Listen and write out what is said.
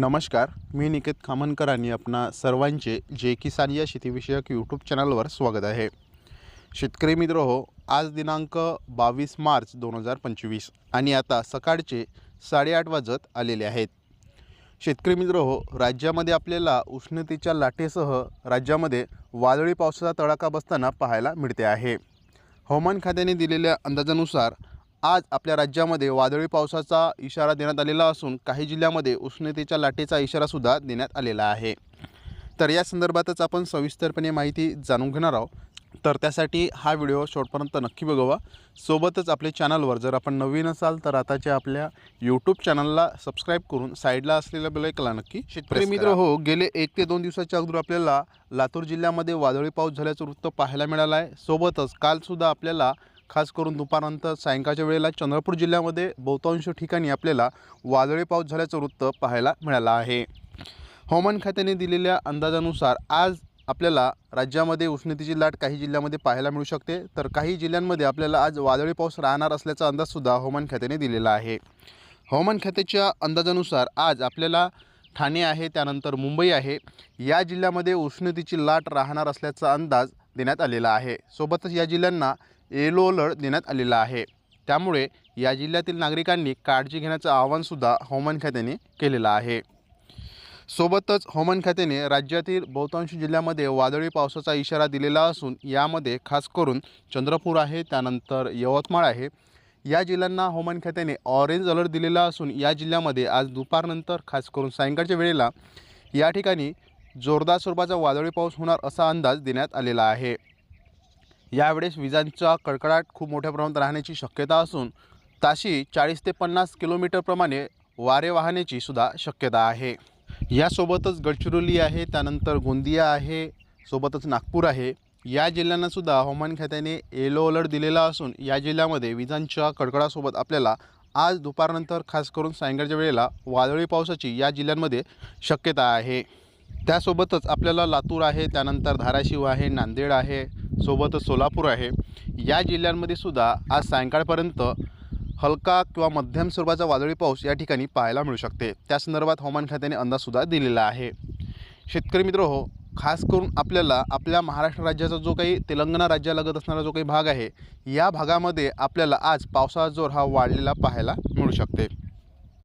नमस्कार मी निकेत खामनकर आणि आपणा सर्वांचे जे किसान या शेतीविषयक यूट्यूब चॅनलवर स्वागत आहे. शेतकरी मित्र हो आज दिनांक बावीस मार्च दोन हजार पंचवीस आणि आता सकाळचे साडेआठ वाजत आलेले आहेत. शेतकरी मित्र हो राज्यामध्ये आपल्याला उष्णतेच्या लाटेसह राज्यामध्ये वादळी पावसाचा तडाखा बसताना पाहायला मिळते आहे. हवामान खात्याने दिलेल्या अंदाजानुसार आज आपल्या राज्यामध्ये वादळी पावसाचा इशारा देण्यात आलेला असून काही जिल्ह्यामध्ये उष्णतेच्या लाटेचा इशारासुद्धा देण्यात आलेला आहे. तर या संदर्भातच आपण सविस्तरपणे माहिती जाणून घेणार आहोत. तर त्यासाठी हा व्हिडिओ शेवटपर्यंत नक्की बघावा. सोबतच आपल्या चॅनलवर जर आपण नवीन असाल तर आताच्या आपल्या यूट्यूब चॅनलला सबस्क्राईब करून साईडला असलेल्या बेलायकला नक्की शेतकरी मित्र. हो गेले एक ते दोन दिवसाच्या अगोदर आपल्याला लातूर जिल्ह्यामध्ये वादळी पाऊस झाल्याचं वृत्त पाहायला मिळालं आहे. सोबतच कालसुद्धा आपल्याला खास करून दुपारनंतर सायंकाळच्या वेळेला चंद्रपूर जिल्ह्यामध्ये बहुतांश ठिकाणी आपल्याला वादळी पाऊस झाल्याचं वृत्त पाहायला मिळालं आहे. हवामान खात्याने दिलेल्या अंदाजानुसार आज आपल्याला राज्यामध्ये उष्णतेची लाट काही जिल्ह्यामध्ये पाहायला मिळू शकते. तर काही जिल्ह्यांमध्ये आपल्याला आज वादळी पाऊस राहणार असल्याचा अंदाजसुद्धा हवामान खात्याने दिलेला आहे. हवामान खात्याच्या अंदाजानुसार आज आपल्याला ठाणे आहे त्यानंतर मुंबई आहे. या जिल्ह्यामध्ये उष्णतेची लाट राहणार असल्याचा अंदाज देण्यात आलेला आहे. सोबतच या जिल्ह्यांना येलो अलर्ट देण्यात आलेला आहे. त्यामुळे या जिल्ह्यातील नागरिकांनी काळजी घेण्याचं आवाहनसुद्धा हवामान खात्याने केलेलं आहे. सोबतच हवामान खात्याने राज्यातील बहुतांश जिल्ह्यामध्ये वादळी पावसाचा इशारा दिलेला असून यामध्ये खास करून चंद्रपूर आहे त्यानंतर यवतमाळ आहे. या जिल्ह्यांना हवामान खात्याने ऑरेंज अलर्ट दिलेला असून या जिल्ह्यामध्ये आज दुपारनंतर खास करून सायंकाळच्या वेळेला या ठिकाणी जोरदार स्वरूपाचा वादळी पाऊस होणार असा अंदाज देण्यात आलेला आहे. यावेळेस विजांचा कडकडाट खूप मोठ्या प्रमाणात राहण्याची शक्यता असून ताशी चाळीस ते पन्नास किलोमीटरप्रमाणे वारे वाहण्याची सुद्धा शक्यता आहे. यासोबतच गडचिरोली आहे त्यानंतर गोंदिया आहे सोबतच नागपूर आहे. या जिल्ह्यांनासुद्धा हवामान खात्याने येलो अलर्ट दिलेला असून या जिल्ह्यामध्ये विजांच्या कडकडासोबत आपल्याला आज दुपारनंतर खास करून सायंकाळच्या वेळेला वादळी पावसाची या जिल्ह्यांमध्ये शक्यता आहे. त्यासोबतच आपल्याला लातूर आहे त्यानंतर धाराशिव आहे नांदेड आहे सोबतच सोलापूर आहे. या जिल्ह्यांमध्ये सुद्धा आज सायंकाळपर्यंत हलका किंवा मध्यम स्वरूपाचा वादळी पाऊस या ठिकाणी पाहायला मिळू शकते. त्या संदर्भात हवामान खात्याने अंदाजसुद्धा दिलेला आहे. शेतकरी मित्र हो खास करून आपल्याला आपल्या महाराष्ट्र राज्याचा जो काही तेलंगणा राज्यालगत असणारा जो काही भाग आहे या भागामध्ये आपल्याला आज पावसाचा जोर हा वाढलेला पाहायला मिळू शकते.